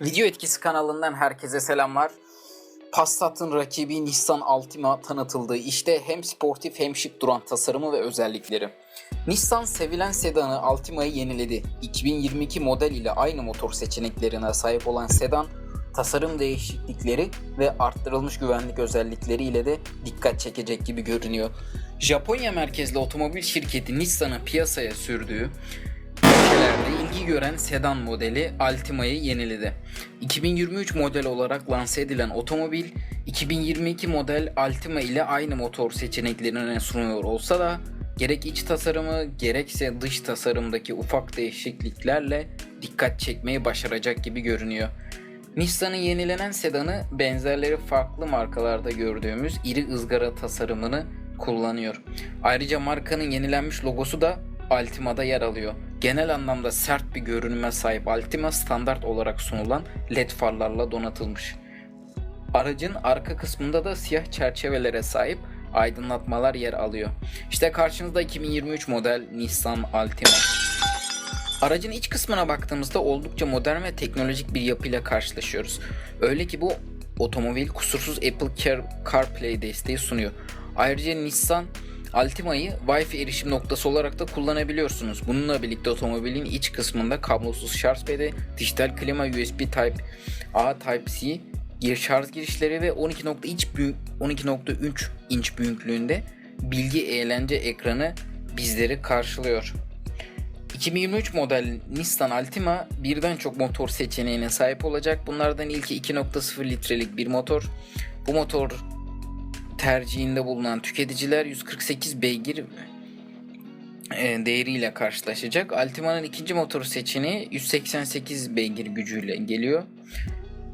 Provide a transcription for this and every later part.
Video Etkisi kanalından herkese selamlar. Passat'ın rakibi Nissan Altima tanıtıldı. İşte hem sportif hem şık duran tasarımı ve özellikleri. Nissan sevilen sedanı Altima'yı yeniledi. 2022 model ile aynı motor seçeneklerine sahip olan sedan, tasarım değişiklikleri ve arttırılmış güvenlik özellikleriyle de dikkat çekecek gibi görünüyor. Japonya merkezli otomobil şirketi Nissan'ı piyasaya sürdüğü ülkelerde ilgi gören sedan modeli Altima'yı yeniledi. 2023 model olarak lanse edilen otomobil 2022 model Altima ile aynı motor seçeneklerini sunuyor olsa da gerek iç tasarımı gerekse dış tasarımdaki ufak değişikliklerle dikkat çekmeyi başaracak gibi görünüyor. Nissan'ın yenilenen sedanı benzerleri farklı markalarda gördüğümüz iri ızgara tasarımını kullanıyor. Ayrıca markanın yenilenmiş logosu da Altima'da yer alıyor. Genel anlamda sert bir görünüme sahip Altima standart olarak sunulan led farlarla donatılmış. Aracın arka kısmında da siyah çerçevelere sahip aydınlatmalar yer alıyor. İşte karşınızda 2023 model Nissan Altima. Aracın iç kısmına baktığımızda oldukça modern ve teknolojik bir yapıyla karşılaşıyoruz. Öyle ki bu otomobil kusursuz Apple Car CarPlay desteği sunuyor. Ayrıca Nissan Altima'yı Wi-Fi erişim noktası olarak da kullanabiliyorsunuz. Bununla birlikte otomobilin iç kısmında kablosuz şarj pedi, dijital klima, USB Type A, Type C, gir şarj girişleri ve 12.3 12.3 inç büyüklüğünde bilgi eğlence ekranı bizleri karşılıyor. 2023 model Nissan Altima birden çok motor seçeneğine sahip olacak. Bunlardan ilki 2.0 litrelik bir motor. Bu motor tercihinde bulunan tüketiciler 148 beygir e, değeriyle karşılaşacak. Altima'nın ikinci motor seçeneği 188 beygir gücüyle geliyor.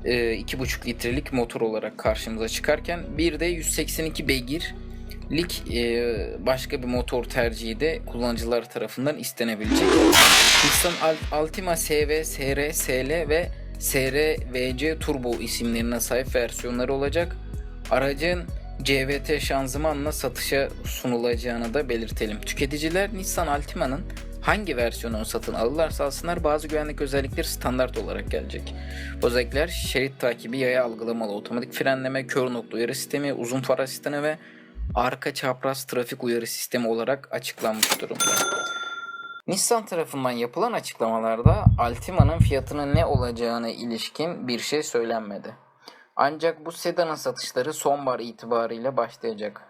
E, 2.5 litrelik motor olarak karşımıza çıkarken bir de 182 beygirlik e, başka bir motor tercihi de kullanıcılar tarafından istenebilecek. Nissan Altima SV, SR, SL ve SR-VC Turbo isimlerine sahip versiyonları olacak. Aracın CVT şanzımanla satışa sunulacağını da belirtelim. Tüketiciler Nissan Altima'nın hangi versiyonunu satın alırlarsa alsınlar bazı güvenlik özellikleri standart olarak gelecek. Özellikler şerit takibi, yaya algılamalı, otomatik frenleme, kör nokta uyarı sistemi, uzun far asistanı ve arka çapraz trafik uyarı sistemi olarak açıklanmış durumda. Nissan tarafından yapılan açıklamalarda Altima'nın fiyatının ne olacağına ilişkin bir şey söylenmedi. Ancak bu sedanın satışları sonbahar itibariyle başlayacak.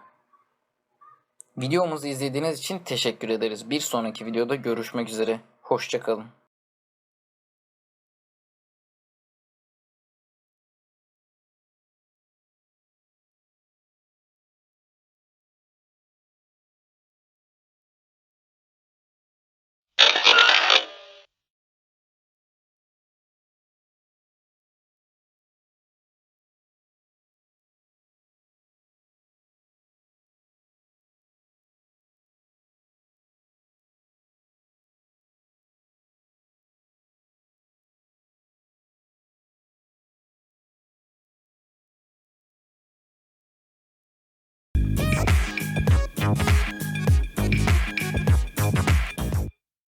Videomuzu izlediğiniz için teşekkür ederiz. Bir sonraki videoda görüşmek üzere. Hoşçakalın.